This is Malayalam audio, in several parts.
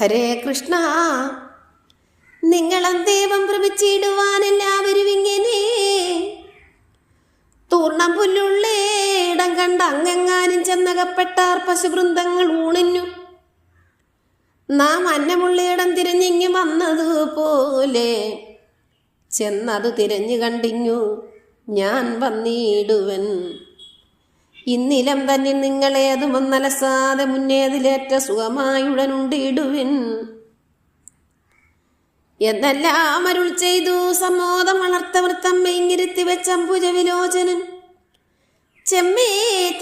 ഹരേ കൃഷ്ണ. നിങ്ങളെ ദൈവം ഭ്രമിച്ചിടുവാൻ എല്ലാവരും ഇങ്ങനെ. തൂർണം പുല്ലുള്ളേടം കണ്ട അങ്ങെങ്ങാനും ചെന്നകപ്പെട്ടാർ പശുവൃന്ദങ്ങൾ ഊണിഞ്ഞു. നാം അന്നമുള്ളേടം തിരഞ്ഞിങ്ങി വന്നതുപോലെ ചെന്നത് തിരഞ്ഞു കണ്ടിഞ്ഞു ഞാൻ വന്നിടുവൻ. ഇന്നിലം തന്നെ നിങ്ങളെ അതുമൊന്നലസാതെ മുന്നേതിലേറ്റ സുഖമായുടനുണ്ടിടുവിൻ. എന്നെല്ലാം അരുൾ ചെയ്തു സമ്മോദം വളർത്ത വൃത്തം ഇങ്ങിരുത്തി വെച്ചമ്പുജ വിലോചനൻ ചെമ്മേ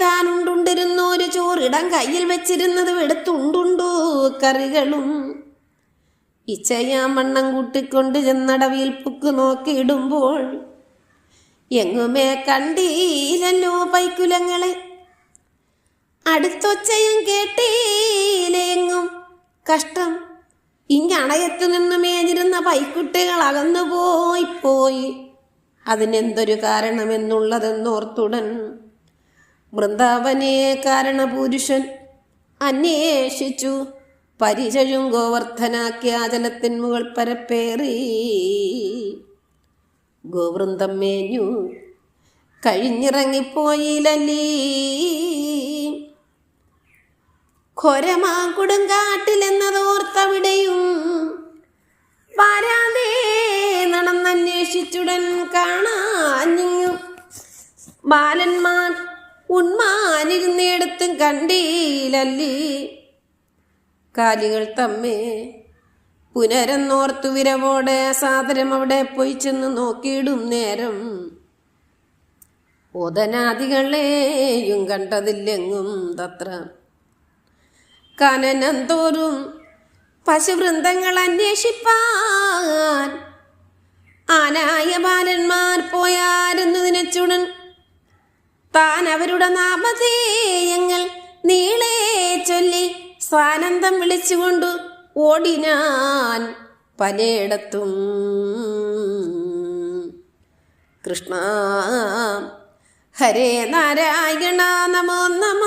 താനുണ്ടുണ്ടിരുന്നു ഒരു ചോറിടം കയ്യിൽ വെച്ചിരുന്നത് എടുത്തുണ്ടുണ്ടു കറികളും. ഇച്ചയാം വണ്ണം കൂട്ടിക്കൊണ്ട് ചെന്നടവിൽ പുക്ക് നോക്കിയിടുമ്പോൾ എങ്ങുമേ കണ്ടീലല്ലോ പൈക്കുലങ്ങളെ അടുത്തൊച്ചയും കേട്ടീലെങ്ങും കഷ്ടം. ഇങ്ങണയത്തു നിന്ന് മേഞ്ഞിരുന്ന പൈക്കുട്ടികൾ അകന്നു പോയി. അതിനെന്തൊരു കാരണമെന്നുള്ളതെന്നോർത്തുടൻ. വൃന്ദാവനെ കാരണപുരുഷൻ അന്വേഷിച്ചു. പരിചയും ഗോവർദ്ധനാക്കിയ ജലത്തിൻ മുകൾ പരപ്പേറി. ഗോവൃന്ദം മേഞ്ഞു. കഴിഞ്ഞിറങ്ങിപ്പോയില്ലീ. ഘോരമാ കൊടുങ്കാട്ടിലെന്നതോർത്തവിടെയും വരാതെ നടന്നന്വേഷിച്ചുടൻ കാണാഞ്ഞു ബാലന്മാർ ഉന്മാനിരുന്നിടത്തും കണ്ടീലല്ലി കാലികൾ തമ്മേ പുനരെന്നോർത്തു വിരവോടെ സാദരം അവിടെ പോയി ചെന്ന് നോക്കിയിടും നേരം. ഓതനാദികളെയും കണ്ടതില്ലെങ്ങും തത്ര. കനനം തോറും പശുവൃന്ദങ്ങൾ അന്വേഷിപ്പാൻ ആനായ ബാലന്മാർ പോയാരെന്നു നിനച്ചുടൻ താൻ അവരുടെ നാമധേയങ്ങൾ നീളെ ചൊല്ലി സ്വാനന്ദം വിളിച്ചുകൊണ്ടു ഓടിനാൻ പലയിടത്തും. കൃഷ്ണ ഹരേ നാരായണ നമോ നമ.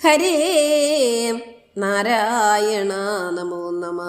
ഹരേ നാരായണ നമോ നമ.